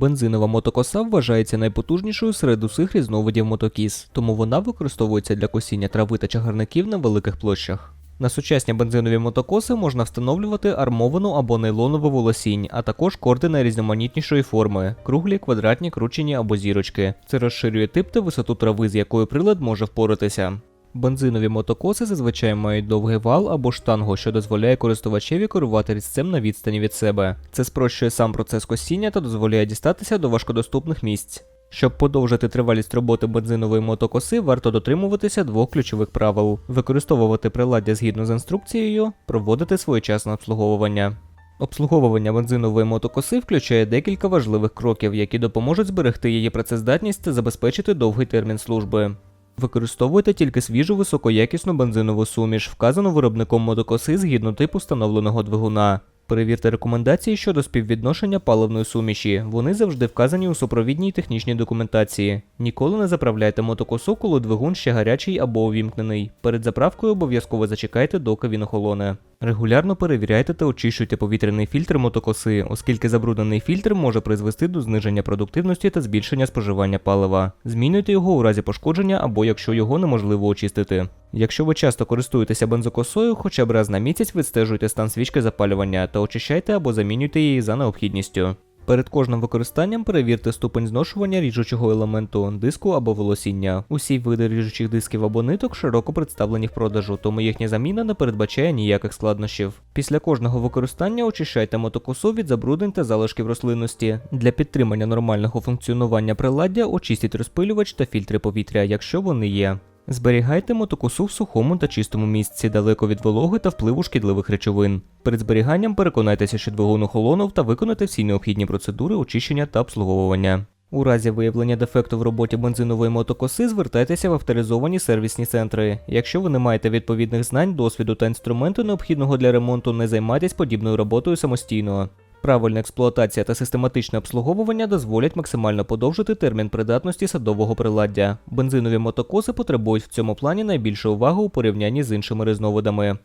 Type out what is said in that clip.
Бензинова мотокоса вважається найпотужнішою серед усіх різновидів мотокіс, тому вона використовується для косіння трави та чагарників на великих площах. На сучасні бензинові мотокоси можна встановлювати армовану або нейлонову волосінь, а також корди найрізноманітнішої форми круглі, квадратні, кручені або зірочки. Це розширює тип та висоту трави, з якою прилад може впоратися. Бензинові мотокоси зазвичай мають довгий вал або штангу, що дозволяє користувачеві керувати різцем на відстані від себе. Це спрощує сам процес косіння та дозволяє дістатися до важкодоступних місць. Щоб подовжити тривалість роботи бензинової мотокоси, варто дотримуватися двох ключових правил: використовувати приладдя згідно з інструкцією, проводити своєчасне обслуговування. Обслуговування бензинової мотокоси включає декілька важливих кроків, які допоможуть зберегти її працездатність та забезпечити довгий термін служби. Використовуйте тільки свіжу високоякісну бензинову суміш, вказану виробником мотокоси згідно типу встановленого двигуна. Перевірте рекомендації щодо співвідношення паливної суміші. Вони завжди вказані у супровідній технічній документації. Ніколи не заправляйте мотокосу, коли двигун ще гарячий або увімкнений. Перед заправкою обов'язково зачекайте, доки він охолоне. Регулярно перевіряйте та очищуйте повітряний фільтр мотокоси, оскільки забруднений фільтр може призвести до зниження продуктивності та збільшення споживання палива. Змінюйте його у разі пошкодження або якщо його неможливо очистити. Якщо ви часто користуєтеся бензокосою, хоча б раз на місяць відстежуйте стан свічки запалювання та очищайте або замінюйте її за необхідністю. Перед кожним використанням перевірте ступень зношування ріжучого елементу, диску або волосіння. Усі види ріжучих дисків або ниток широко представлені в продажу, тому їхня заміна не передбачає ніяких складнощів. Після кожного використання очищайте мотокосу від забруднень та залишків рослинності. Для підтримання нормального функціонування приладдя очистіть розпилювач та фільтри повітря, якщо вони є. Зберігайте мотокосу в сухому та чистому місці, далеко від вологи та впливу шкідливих речовин. Перед зберіганням переконайтеся, що двигун охолонув та виконайте всі необхідні процедури очищення та обслуговування. У разі виявлення дефекту в роботі бензинової мотокоси звертайтеся в авторизовані сервісні центри. Якщо ви не маєте відповідних знань, досвіду та інструменту, необхідного для ремонту, не займайтесь подібною роботою самостійно. Правильна експлуатація та систематичне обслуговування дозволять максимально подовжити термін придатності садового приладдя. Бензинові мотокоси потребують в цьому плані найбільше уваги у порівнянні з іншими різновидами.